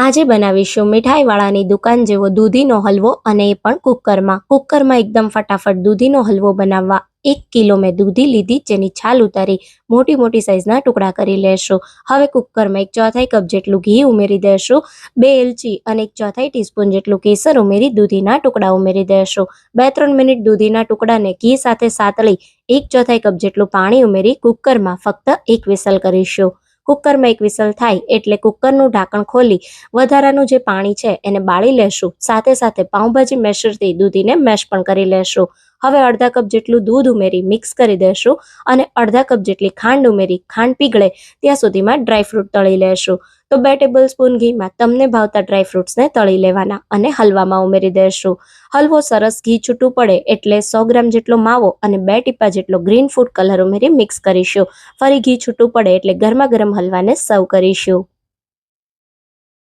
આજે બનાવીશું મીઠાઈવાળાની દુકાન જેવો દૂધીનો હલવો અને એ પણ કુકરમાં. કુકરમાં એકદમ ફટાફટ દૂધીનો હલવો બનાવવા એક કિલો મેં દૂધી લીધી, જેની છાલ ઉતારી મોટી મોટી સાઇઝના ટુકડા કરી લેશું. હવે કુકરમાં એક ચોથાઈ કપ જેટલું ઘી ઉમેરી દેશું, બે એલચી અને એક ચોથાઈ ટીસ્પૂન જેટલું કેસર ઉમેરી દૂધીના ટુકડા ઉમેરી દેશું. બે ત્રણ મિનિટ દૂધીના ટુકડાને ઘી સાથે સાતળી એક ચોથાઈ કપ જેટલું પાણી ઉમેરી કુકરમાં ફક્ત એક વિસલ કરીશું. કુકરમાં એક વિસલ થાય એટલે કુકરનું ઢાંકણ ખોલી વધારાનું જે પાણી છે એને બાળી લેશું. સાથે સાથે પાઉંભાજી મેશરથી દૂધીને મેશ પણ કરી લેશું. હવે અડધા કપ જેટલું દૂધ ઉમેરી મિક્સ કરી દેશું અને અડધા કપ જેટલી ખાંડ ઉમેરી ખાંડ પીગળે ત્યાં સુધીમાં ડ્રાયફ્રૂટ તળી લેશું. તો બે ટેબલ સ્પૂન ઘીમાં તમને ભાવતા ડ્રાયફ્રૂટ્સને તળી લેવાના અને હલવામાં ઉમેરી દેશું. હલવો સરસ ઘી છૂટું પડે એટલે સો ગ્રામ જેટલો માવો અને બે ટીપા જેટલો ગ્રીન ફૂડ કલર ઉમેરી મિક્સ કરીશું. ફરી ઘી છૂટું પડે એટલે ગરમા ગરમ હલવાને સર્વ કરીશું.